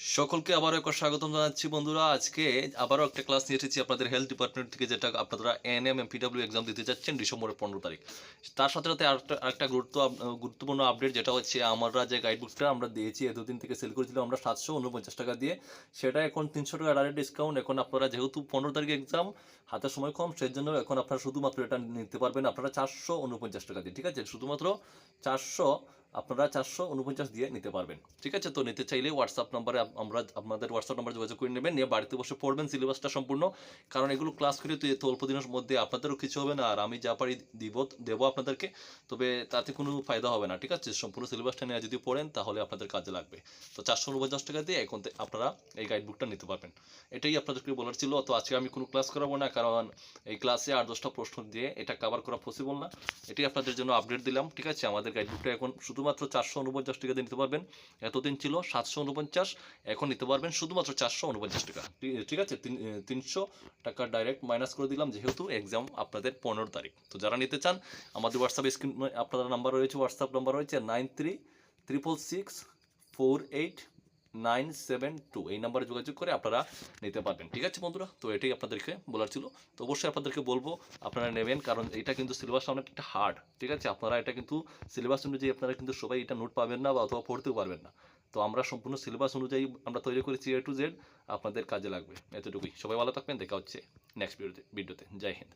সকলকে আবারও একবার স্বাগতম জানাচ্ছি বন্ধুরা। আজকে আবারও একটা ক্লাস নিয়ে এসেছি আপনাদের হেলথ ডিপার্টমেন্ট থেকে, যেটা আপনারা এন এম এমপিডাব্লিউ এক্সাম দিতে যাচ্ছেন ডিসেম্বরের পনেরো তারিখ। তার সাথে সাথে আরেকটা আরেকটা গুরুত্ব, গুরুত্বপূর্ণ আপডেট যেটা হচ্ছে আমরা যে গাইড বুকটা আমরা দিয়েছি এতদিন থেকে সেল করেছিলাম আমরা সাতশো উনপঞ্চাশ টাকা দিয়ে, সেটা এখন তিনশো টাকা ডাইরেক্ট ডিসকাউন্ট এখন আপনারা যেহেতু পনেরো তারিখ এক্সাম হাতে সময় কম সেই জন্য এখন আপনারা শুধুমাত্র এটা নিতে পারবেন আপনারা চারশো উনপঞ্চাশ টাকা দিয়ে, ঠিক আছে? শুধুমাত্র চারশো আপনারা চারশো উনপঞ্চাশ দিয়ে নিতে পারবেন। ঠিক আছে? তো নিতে চাইলে হোয়াটসঅ্যাপ নাম্বারে আমরা আপনাদের হোয়াটসঅ্যাপ নাম্বার যোগাযোগ করে নেবেন। নিয়ে বাড়িতে বসে পড়বেন সিলেবাসটা সম্পূর্ণ। কারণ এগুলো ক্লাস করে তো এত অল্প দিনের মধ্যে আপনাদেরও কিছু হবে না। আর আমি যা পারি দিব, দেবো আপনাদেরকে। তবে তাতে কোনো ফায়দা হবে না। ঠিক আছে? সম্পূর্ণ সিলেবাসটা নিয়ে যদি পড়েন, তাহলে আপনাদের কাজে লাগবে। তো চারশো উনপঞ্চাশ টাকা দিয়ে এখন আপনারা এই গাইড বুকটা নিতে পারবেন। এটাই আপনাদেরকে বলার ছিল। তো আজকে আমি কোনো ক্লাস করাবো না। কারণ এই ক্লাসে আট দশটা প্রশ্ন দিয়ে এটা কভার করা পসিবল না। এটাই আপনাদের জন্য আপডেট দিলাম। ঠিক আছে? আমাদের গাইড বুকটা এখন শুধুমাত্র চারশো উনপঞ্চাশ টাকা দিয়ে নিতে পারবেন। এতদিন ছিল সাতশো উনপঞ্চাশ এখন নিতে পারবেন শুধুমাত্র চারশো উনপঞ্চাশ টাকা। ঠিক- আছে? তিন- তিনশো টাকা ডাইরেক্ট মাইনাস করে দিলাম, যেহেতু এক্সাম আপনাদের পনেরো তারিখ। তো যারা নিতে চান, আমাদের হোয়াটসঅ্যাপ স্ক্রিন আপনাদের নাম্বার রয়েছে হোয়াটসঅ্যাপ নাম্বার রয়েছে nine three triple six four eight nine seven two, এই নাম্বারে যোগাযোগ করে আপনারা নিতে পারবেন। ঠিক আছে বন্ধুরা? তো এটাই আপনাদেরকে বলার ছিল। তো অবশ্যই আপনাদেরকে বলব, আপনারা নেবেন, কারণ এটা কিন্তু সিলেবাসটা অনেকটা হার্ড। ঠিক আছে? আপনারা এটা কিন্তু সিলেবাস অনুযায়ী আপনারা কিন্তু সবাই এটা নোট পাবেন না বা অথবা পড়তেও পারবেন না। তো আমরা সম্পূর্ণ সিলেবাস অনুযায়ী আমরা তৈরি করেছি এ টু জেড আপনাদের কাজে লাগবে। এতটুকুই। সবাই ভালো থাকবেন। দেখা হচ্ছে নেক্সট ভিডিওতে ভিডিওতে জয় হিন্দ।